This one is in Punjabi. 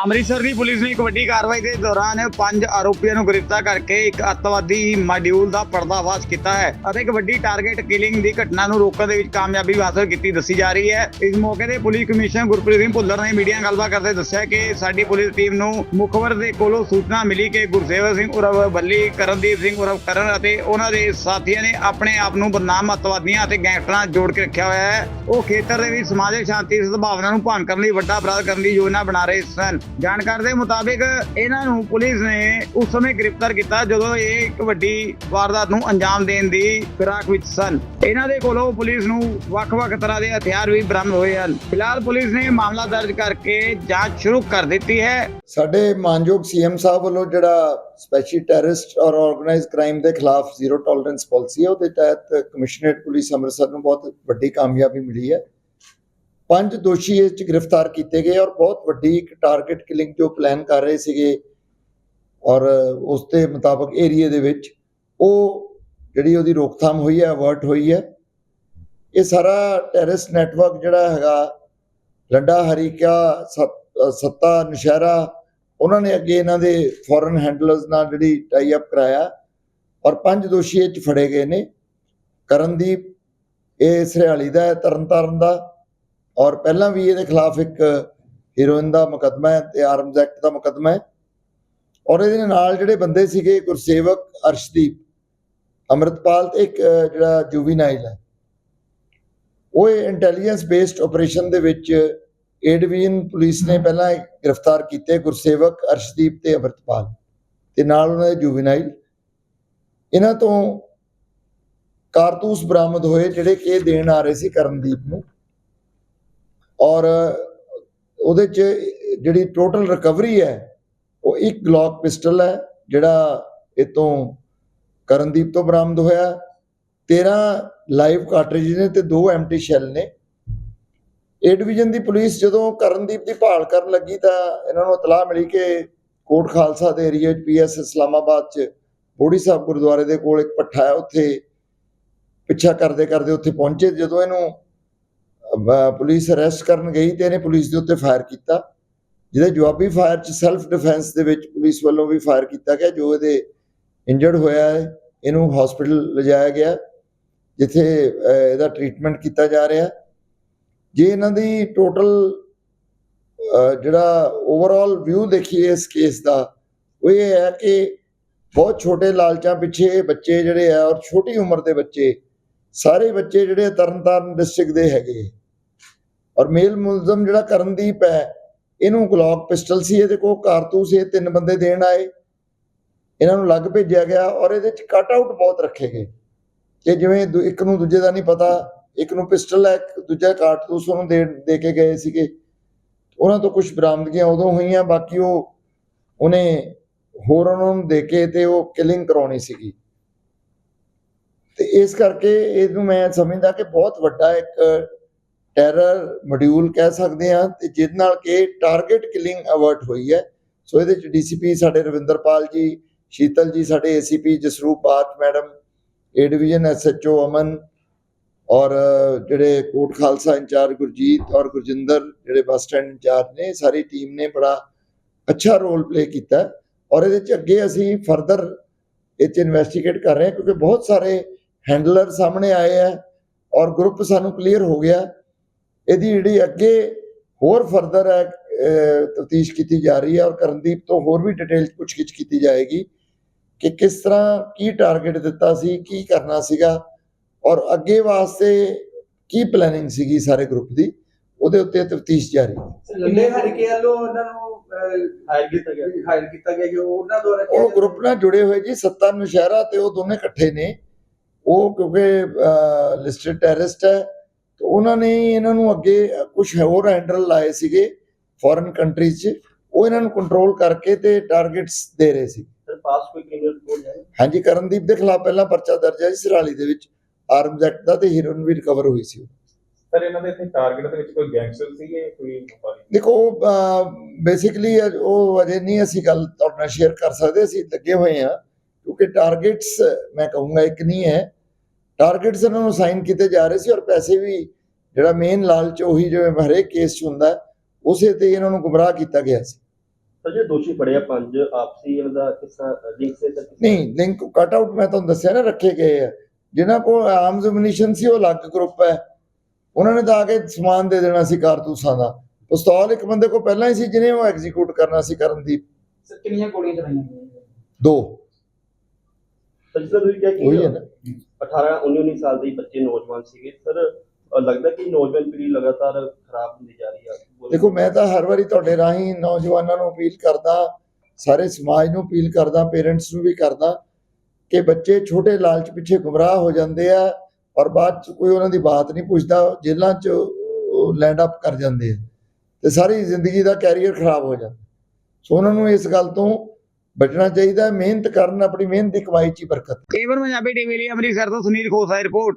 ਅੰਮ੍ਰਿਤਸਰ ਦੀ ਪੁਲਿਸ ਨੇ ਇੱਕ ਵੱਡੀ ਕਾਰਵਾਈ ਦੇ ਦੌਰਾਨ ਪੰਜ ਆਰੋਪੀਆਂ ਨੂੰ ਗ੍ਰਿਫਤਾਰ ਕਰਕੇ ਇੱਕ ਅੱਤਵਾਦੀ ਮਾਡਿਊਲ ਦਾ ਪਰਦਾਫਾਸ਼ ਕੀਤਾ ਹੈ ਅਤੇ ਇੱਕ ਵੱਡੀ ਟਾਰਗੇਟ ਕਿਲਿੰਗ ਦੀ ਘਟਨਾ ਨੂੰ ਰੋਕਣ ਦੇ ਵਿੱਚ ਕਾਮਯਾਬੀ ਹਾਸਲ ਕੀਤੀ ਦੱਸੀ ਜਾ ਰਹੀ ਹੈ। ਇਸ ਮੌਕੇ ਤੇ ਪੁਲਿਸ ਕਮਿਸ਼ਨਰ ਗੁਰਪ੍ਰੀਤ ਸਿੰਘ ਭੁੱਲਰ ਨੇ ਮੀਡੀਆ ਨਾਲ ਗੱਲਬਾਤ ਕਰਦੇ ਦੱਸਿਆ ਕਿ ਸਾਡੀ ਪੁਲਿਸ ਟੀਮ ਨੂੰ ਮੁਖਬਰ ਦੇ ਕੋਲੋਂ ਸੂਚਨਾ ਮਿਲੀ ਕਿ ਗੁਰਸੇਵਕ ਸਿੰਘ ਉਰਵ, ਬੱਲੀ, ਕਰਨਦੀਪ ਸਿੰਘ ਉਰਵ, ਕਰਨ ਅਤੇ ਉਹਨਾਂ ਦੇ ਸਾਥੀਆਂ ਨੇ ਆਪਣੇ ਆਪ ਨੂੰ ਬਦਨਾਮ ਅੱਤਵਾਦੀਆਂ ਅਤੇ ਗੈਂਗਸਟਰਾਂ ਜੋੜ ਕੇ ਰੱਖਿਆ ਹੋਇਆ ਹੈ। ਉਹ ਖੇਤਰ ਦੇ ਵਿੱਚ ਸਮਾਜਿਕ ਸ਼ਾਂਤੀ ਸਦਭਾਵਨਾ ਨੂੰ ਭੰਗ ਕਰਨ ਲਈ ਵੱਡਾ ਅਪਰਾਧ ਕਰਨ ਦੀ ਯੋਜਨਾ ਬਣਾ ਰਹੇ ਸਨ। ਜਾਣਕਾਰੀ ਦੇ ਮੁਤਾਬਿਕ ਇਹਨਾਂ ਨੂੰ ਪੁਲਿਸ ਨੇ ਉਸ ਸਮੇਂ ਗ੍ਰਿਫਤਾਰ ਕੀਤਾ ਜਦੋਂ ਇਹ ਇੱਕ ਵੱਡੀ ਵਾਰਦਾਤ ਨੂੰ ਅੰਜਾਮ ਦੇਣ ਦੀ ਫਿਰਾਕ ਵਿੱਚ ਸਨ। ਇਹਨਾਂ ਦੇ ਕੋਲੋਂ ਪੁਲਿਸ ਨੂੰ ਵੱਖ-ਵੱਖ ਤਰ੍ਹਾਂ ਦੇ ਹਥਿਆਰ ਵੀ ਬਰਾਮਦ ਹੋਏ ਹਨ। ਫਿਲਹਾਲ ਪੁਲਿਸ ਨੇ ਮਾਮਲਾ ਦਰਜ ਕਰਕੇ ਜਾਂਚ ਸ਼ੁਰੂ ਕਰ ਦਿੱਤੀ ਹੈ। ਸਾਡੇ ਮਾਨਯੋਗ ਸੀਐਮ ਸਾਹਿਬ ਵੱਲੋਂ ਜਿਹੜਾ ਸਪੈਸ਼ਲ ਟੈਰਰਿਸਟ ਔਰ ਆਰਗੇਨਾਈਜ਼ਡ ਕ੍ਰਾਈਮ ਦੇ ਖਿਲਾਫ ਜ਼ੀਰੋ ਟੋਲਰੈਂਸ ਪਾਲਿਸੀ ਹੈ, ਉਹਦੇ ਤਹਿਤ ਕਮਿਸ਼ਨਰੇਟ ਪੁਲਿਸ ਅੰਮ੍ਰਿਤਸਰ ਨੂੰ ਬਹੁਤ ਵੱਡੀ ਕਾਮਯਾਬੀ ਮਿਲੀ ਹੈ। ਪੰਜ ਦੋਸ਼ੀ ਇਸ ਚ ਗ੍ਰਿਫਤਾਰ ਕੀਤੇ ਗਏ ਔਰ ਬਹੁਤ ਵੱਡੀ ਇੱਕ ਟਾਰਗੇਟ ਕਿਲਿੰਗ ਜੋ ਪਲਾਨ ਕਰ ਰਹੇ ਸੀਗੇ ਔਰ ਉਸ ਦੇ ਮੁਤਾਬਕ ਏਰੀਆ ਦੇ ਵਿੱਚ ਉਹ ਜਿਹੜੀ ਉਹਦੀ ਰੋਕਥਾਮ ਹੋਈ ਹੈ ਅਵਰਟ ਹੋਈ ਹੈ। ਇਹ ਸਾਰਾ ਟੈਰਰਿਸਟ ਨੈਟਵਰਕ ਜਿਹੜਾ ਹੈਗਾ, ਲੰਡਾ, ਹਰੀਕਾ, ਸਤ- ਸੱਤਾ, ਨਸ਼ਹਿਰਾ, ਉਹਨਾਂ ਨੇ ਅੱਗੇ ਇਹਨਾਂ ਦੇ ਫੋਰਨ ਹੈਂਡਲਰਸ ਨਾਲ ਜਿਹੜੀ ਟਾਈ ਅਪ ਕਰਾਇਆ ਔਰ ਪੰਜ ਦੋਸ਼ੀ ਇਹ ਚ ਫੜੇ ਗਏ ਨੇ। ਕਰਨਦੀਪ, ਇਹ ਸਰਿਆਲੀ ਦਾ ਹੈ, ਤਰਨਤਾਰਨ ਦਾ। ਔਰ ਪਹਿਲਾਂ ਵੀ ਇਹਦੇ ਖਿਲਾਫ ਇੱਕ ਹੀਰੋਇਨ ਦਾ ਮੁਕੱਦਮਾ ਹੈ ਤੇ ਆਰਮਜ਼ ਐਕਟ ਦਾ ਮੁਕੱਦਮਾ ਹੈ। ਔਰ ਇਹਦੇ ਨਾਲ ਜਿਹੜੇ ਬੰਦੇ ਸੀਗੇ ਗੁਰਸੇਵਕ ਅਰਸ਼ਦੀਪ, ਅਮਰਤਪਾਲ ਤੇ ਇੱਕ ਜਿਹੜਾ ਜੁਵੀਨਾਈਲ ਹੈ। ਉਹ ਇੰਟੈਲੀਜੈਂਸ ਬੇਸਡ ਆਪਰੇਸ਼ਨ ਦੇ ਵਿੱਚ ਏ ਡਿਵੀਜ਼ਨ ਪੁਲਿਸ ਨੇ ਪਹਿਲਾਂ ਗ੍ਰਿਫਤਾਰ ਕੀਤੇ ਗੁਰਸੇਵਕ ਅਰਸ਼ਦੀਪ ਤੇ ਅਮਰਤਪਾਲ ਤੇ ਨਾਲ ਉਹਨਾਂ ਦੇ ਜੁਵੀਨਾਈਲ। ਇਹਨਾਂ ਤੋਂ ਕਾਰਤੂਸ ਬਰਾਮਦ ਹੋਏ ਜਿਹੜੇ ਕਿ ਦੇਣ ਆ ਰਹੇ ਸੀ ਕਰਨਦੀਪ ਨੂੰ। ਔਰ ਉਹਦੇ ਚ ਜਿਹੜੀ ਟੋਟਲ ਰਿਕਵਰੀ ਹੈ, ਉਹ ਇੱਕ ਗਲੌਕ ਪਿਸਟਲ ਹੈ, ਜਿਹੜਾ ਇਹ ਕਰਨਦੀਪ ਤੋਂ ਬਰਾਮਦ ਹੋਇਆ। 13 ਲਾਈਵ ਕਾਰਟ੍ਰਿਜ ਨੇ ਤੇ ਦੋ ਐਮਟੀ ਸ਼ੈਲ ਨੇ। ਏ ਡਿਵੀਜ਼ਨ ਦੀ ਪੁਲਿਸ ਜਦੋਂ ਕਰਨਦੀਪ ਦੀ ਭਾਲ ਕਰਨ ਲੱਗੀ ਤਾਂ ਇਹਨਾਂ ਨੂੰ ਇਤਲਾਹ ਮਿਲੀ ਕਿ ਕੋਟ ਖਾਲਸਾ ਦੇ ਏਰੀਆ 'ਚ ਪੀਐਸ ਇਸਲਾਮਾਬਾਦ 'ਚ ਬੋੜੀ ਸਾਹਿਬ ਗੁਰਦੁਆਰੇ ਦੇ ਕੋਲ ਇੱਕ ਪੱਠਾ ਹੈ, ਉੱਥੇ ਪਿੱਛਾ ਕਰਦੇ ਕਰਦੇ ਉੱਥੇ ਪਹੁੰਚੇ। ਜਦੋਂ ਇਹਨੂੰ ਪੁਲਿਸ ਅਰੈਸਟ ਕਰਨ ਗਈ ਤੇ ਇਹਨੇ ਪੁਲਿਸ ਦੇ ਉੱਤੇ ਫਾਇਰ ਕੀਤਾ। ਜਿਹਦੇ ਜਵਾਬੀ ਫਾਇਰ 'ਚ ਸੈਲਫ ਡਿਫੈਂਸ ਦੇ ਵਿੱਚ ਪੁਲਿਸ ਵੱਲੋਂ ਵੀ ਫਾਇਰ ਕੀਤਾ ਗਿਆ, ਜੋ ਇਹਦੇ ਇੰਜਰਡ ਹੋਇਆ ਹੈ, ਇਹਨੂੰ ਹਸਪੀਟਲ ਲਿਜਾਇਆ ਗਿਆ, ਜਿੱਥੇ ਇਹਦਾ ਟ੍ਰੀਟਮੈਂਟ ਕੀਤਾ ਜਾ ਰਿਹਾ ਜੇ ਇਹਨਾਂ ਦੀ ਟੋਟਲ ਜਿਹੜਾ ਓਵਰਆਲ ਵਿਊ ਦੇਖੀਏ ਇਸ ਕੇਸ ਦਾ, ਉਹ ਇਹ ਹੈ ਕਿ ਬਹੁਤ ਛੋਟੇ ਲਾਲਚਾਂ ਪਿੱਛੇ ਇਹ ਬੱਚੇ ਜਿਹੜੇ ਆ ਔਰ ਛੋਟੀ ਉਮਰ ਦੇ ਬੱਚੇ, ਸਾਰੇ ਬੱਚੇ ਜਿਹੜੇ ਤਰਨਤਾਰਨ ਡਿਸਟ੍ਰਿਕਟ ਦੇ ਹੈਗੇ। ਔਰ ਮੇਲ ਮੁਲਜ਼ਮ ਜਿਹੜਾ ਕਰਨਦੀਪ ਹੈ, ਇਹਨੂੰ ਗਲੌਕ ਪਿਸਟਲ ਸੀ, ਇਹਦੇ ਕੋਲ ਕਾਰਤੂਸ ਇਹ ਤਿੰਨ ਬੰਦੇ ਦੇਣ ਆਏ। ਇਹਨਾਂ ਨੂੰ ਲੱਗ ਭੇਜਿਆ ਗਿਆ ਔਰ ਇਹਦੇ ਚ ਕੱਟ ਆਊਟ ਬਹੁਤ ਰੱਖੇ ਗਏ। ਕਿ ਜਿਵੇਂ ਇੱਕ ਨੂੰ ਦੂਜੇ ਦਾ ਨਹੀਂ ਪਤਾ, ਇੱਕ ਨੂੰ ਪਿਸਟਲ ਹੈ ਦੂਜਾ ਕਾਰਤੂਸ ਉਹਨੂੰ ਦੇ ਦੇ ਕੇ ਗਏ ਸੀਗੇ। ਉਹਨਾਂ ਤੋਂ ਕੁਝ ਬਰਾਮਦਗੀਆਂ ਉਦੋਂ ਹੋਈਆਂ, ਬਾਕੀ ਉਹ ਉਹਨੇ ਹੋਰ ਉਹਨਾਂ ਨੂੰ ਦੇ ਕੇ ਤੇ ਉਹ ਕਿਲਿੰਗ ਕਰਾਉਣੀ ਸੀਗੀ। ਤੇ ਇਸ ਕਰਕੇ ਇਹਨੂੰ ਮੈਂ ਸਮਝਦਾ ਕਿ ਬਹੁਤ ਵੱਡਾ ਇੱਕ ਟੈਰਰ ਮੋਡਿਊਲ ਕਹਿ ਸਕਦੇ ਹਾਂ, ਤੇ ਜਿਹਦੇ ਨਾਲ ਕਿ ਟਾਰਗੇਟ ਕਿਲਿੰਗ ਅਵਰਟ ਹੋਈ ਹੈ। ਸੋ ਇਹਦੇ ਚ ਡੀਸੀਪੀ ਸਾਡੇ ਰਵਿੰਦਰਪਾਲ ਜੀ, ਸ਼ੀਤਲ ਜੀ ਸਾਡੇ ACP Jasroop Baat madam A division SHO Aman, ਔਰ ਜਿਹੜੇ ਕੋਟ ਖਾਲਸਾ ਇੰਚਾਰਜ ਗੁਰਜੀਤ ਔਰ ਗੁਰਜਿੰਦਰ, ਜਿਹੜੇ ਬੱਸ ਸਟੈਂਡ ਇੰਚਾਰਜ ਨੇ, ਸਾਰੀ ਟੀਮ ਨੇ ਬੜਾ ਅੱਛਾ ਰੋਲ ਪਲੇ ਕੀਤਾ। ਔਰ ਇਹਦੇ ਚ ਅੱਗੇ ਅਸੀਂ ਫਰਦਰ ਇਹ ਚ ਇਨਵੈਸਟੀਗੇਟ ਕਰ ਰਹੇ ਹਾਂ, ਕਿਉਂਕਿ ਬਹੁਤ ਸਾਰੇ ਹੈਂਡਲਰ ਸਾਹਮਣੇ ਆਏ ਆ ਔਰ ਗਰੁੱਪ ਸਾਨੂੰ ਕਲੀਅਰ ਹੋ ਗਿਆ। ਇਹਦੀ ਜਿਹੜੀ ਅੱਗੇ ਹੋਰ ਫਰਦਰ ਹੈ ਤਫਤੀਸ਼ ਕੀਤੀ ਜਾ ਰਹੀ ਹੈ ਔਰ ਕਰਨਦੀਪ ਤੋਂ ਹੋਰ ਵੀ ਡਿਟੇਲ ਪੁੱਛਗਿੱਛ ਕੀਤੀ ਜਾਏਗੀ ਕਿ ਕਿਸ ਤਰ੍ਹਾਂ ਕੀ ਟਾਰਗੇਟ ਦਿੱਤਾ ਸੀ ਕੀ ਕਰਨਾ ਸੀਗਾ ਔਰ ਅੱਗੇ ਵਾਸਤੇ ਕੀ ਪਲੈਨਿੰਗ ਸੀਗੀ ਸਾਰੇ ਗਰੁੱਪ ਦੀ ਉਹਦੇ ਉੱਤੇ ਤਫਤੀਸ਼ ਜਾਰੀ ਹੈ। ਲੱਲੇ ਹਰੀਕੇ ਵੱਲੋਂ ਉਹਨਾਂ ਨੂੰ ਹਾਇਰ ਕੀਤਾ ਗਿਆ। ਹਾਇਰ ਕੀਤਾ ਗਿਆ ਕਿ ਉਹਨਾਂ ਦੁਆਰਾ ਕਿਹਾ ਉਹ ਗਰੁੱਪ ਨਾਲ ਜੁੜੇ ਹੋਏ ਜੀ ਸੱਤਾ ਨੁਸ਼ਹਿਰਾ ਤੇ ਉਹ ਦੋਨੇ ਇਕੱਠੇ ਨੇ। ਉਹ ਕਿਉਂਕਿ ਲਿਸਟਡ ਟੈਰਰਿਸਟ ਹੈ। ਤੇ ਉਹਨਾਂ ਨੇ ਇਹਨਾਂ ਨੂੰ ਅੱਗੇ ਕੁਝ ਹੋਰ ਹੈਂਡਲ ਲਾਏ ਸੀਗੇ ਫੋਰਨ ਕੰਟਰੀਜ਼ 'ਚ। ਉਹ ਇਹਨਾਂ ਨੂੰ ਕੰਟਰੋਲ ਕਰਕੇ ਤੇ ਟਾਰਗੇਟਸ ਦੇ ਰਹੇ ਸੀ। ਸਰ ਪਾਸ ਕੋਈ ਕ੍ਰਿਮੀਨਲ ਰਿਪੋਰਟ ਹੈ ਹਾਂਜੀ ਕਰਨਦੀਪ ਦੇ ਖਿਲਾਫ ਪਹਿਲਾਂ ਪਰਚਾ ਦਰਜ ਹੈ ਸਿਰਾਲੀ ਦੇ ਵਿੱਚ। ਆਰਮਜ਼ ਐਕਟ ਦਾ ਤੇ ਹੀਰੋਇਨ ਵੀ ਰਿਕਵਰ ਹੋਈ ਸੀ ਸਰ ਇਹਨਾਂ ਦੇ ਇੱਥੇ ਟਾਰਗੇਟ ਦੇ ਵਿੱਚ ਕੋਈ ਗੈਂਗਸਟਰ ਸੀਗੇ ਕੋਈ ਵਪਾਰੀ? ਦੇਖੋ ਬੇਸਿਕਲੀ ਉਹ ਅਜੇ ਨਹੀਂ ਅਸੀਂ ਗੱਲ ਤੁਹਾਡੇ ਨਾਲ ਸ਼ੇਅਰ ਕਰ ਸਕਦੇ ਅਸੀਂ ਲੱਗੇ ਹੋਏ ਆ ਕਿਉਂਕਿ ਟਾਰਗੇਟਸ ਮੈਂ ਕਹੂੰਗਾ ਇੱਕ ਨਹੀਂ ਹੈ। ਟਾਰਗੇਟਸ ਇਹਨਾਂ ਨੂੰ ਸਾਈਨ ਕੀਤੇ ਜਾ ਰਹੇ ਸੀ ਔਰ ਪੈਸੇ ਵੀ ਜਿਹੜਾ ਮੇਨ ਲਾਲਚ ਉਹੀ ਜਿਵੇਂ ਹਰੇਕ ਕੇਸ 'ਚ ਹੁੰਦਾ ਉਸੇ ਤੇ ਇਹਨਾਂ ਨੂੰ ਗੁੰਮਰਾਹ ਕੀਤਾ ਗਿਆ ਸੀ। ਸਰ ਦੋਸ਼ੀ ਫੜੇ ਆ ਪੰਜ ਆਪਸੀ ਇਹਨਾਂ ਦਾ ਕਿਸ ਲਿੰਕ ਸੇ ਨਹੀਂ ਲਿੰਕ ਕਟ ਆਊਟ ਮੈਂ ਤੁਹਾਨੂੰ ਦੱਸਿਆ ਨਾ ਰੱਖੇ ਗਏ ਆ। ਜਿਨ੍ਹਾਂ ਕੋਲ ਆਰਮਸ ਮਿਨੀਸ਼ਨ ਸੀ ਉਹ ਅਲੱਗ ਗਰੁੱਪ ਹੈ। ਉਹਨਾਂ ਨੇ ਤਾਂ ਆ ਕੇ ਸਮਾਨ ਦੇ ਦੇਣਾ ਸੀ ਕਾਰਤੂਸਾਂ ਦਾ। ਪਿਸਤੌਲ ਇੱਕ ਬੰਦੇ ਕੋਲ ਪਹਿਲਾਂ ਹੀ ਸੀ ਜਿਹਨੇ ਉਹ ਐਗਜ਼ੀਕਿਊਟ ਕਰਨਾ ਸੀ ਕਰਨਦੀਪ। ਸਰ ਕਿੰਨੀਆਂ ਗੋਲੀਆਂ ਚਲਾਈਆਂ ਦੋ। ਸਰ ਤਰ੍ਹਾਂ ਤੁਸੀਂ ਕਿਹਾ ਉਹੀ ਹੈ ਕਿ ਨਾ। 18 19 19 ਸਾਲ ਦੇ ਬੱਚੇ ਨੌਜਵਾਨ ਸੀਗੇ। ਸਰ ਅ, ਲੱਗਦਾ ਕਿ ਨੌਜਵਾਨ ਪੀੜ੍ਹੀ ਲਗਾਤਾਰ ਖਰਾਬ ਹੁੰਦੀ ਜਾ ਰਹੀ ਆ? ਦੇਖੋ ਮੈਂ ਤਾਂ ਹਰ ਵਾਰੀ ਤੁਹਾਡੇ ਰਾਹੀਂ ਨੌਜਵਾਨਾਂ ਨੂੰ ਅਪੀਲ ਕਰਦਾ ਸਾਰੇ ਸਮਾਜ ਨੂੰ ਅਪੀਲ ਕਰਦਾ ਪੇਰੈਂਟਸ ਨੂੰ ਵੀ ਕਰਦਾ ਕਿ ਬੱਚੇ ਛੋਟੇ ਲਾਲਚ ਪਿੱਛੇ ਗੁੰਮਰਾਹ ਹੋ ਜਾਂਦੇ ਆ ਔਰ ਬਾਅਦ ਚ ਕੋਈ ਉਹਨਾਂ ਦੀ ਬਾਤ ਨਹੀਂ ਪੁੱਛਦਾ ਜੇਲ੍ਹਾਂ ਚ ਲੈਂਡ ਅਪ ਕਰ ਜਾਂਦੇ ਆ ਤੇ ਸਾਰੀ ਜ਼ਿੰਦਗੀ ਦਾ ਕੈਰੀਅਰ ਖਰਾਬ ਹੋ ਜਾਂਦਾ। ਸੋ ਉਹਨਾਂ ਨੂੰ ਇਸ ਗੱਲ ਤੋਂ ਬਚਣਾ ਚਾਹੀਦਾ, ਮਿਹਨਤ ਕਰਨ, ਆਪਣੀ ਮਿਹਨਤ ਦੀ ਕਮਾਈ ਚ ਹੀ ਬਰਕਤ। ਏਵਨ ਪੰਜਾਬੀ ਟੀਵੀ ਲਈ ਅੰਮ੍ਰਿਤਸਰ ਤੋਂ ਸੁਨੀਲ ਖੋਸਾ ਰਿਪੋਰਟ।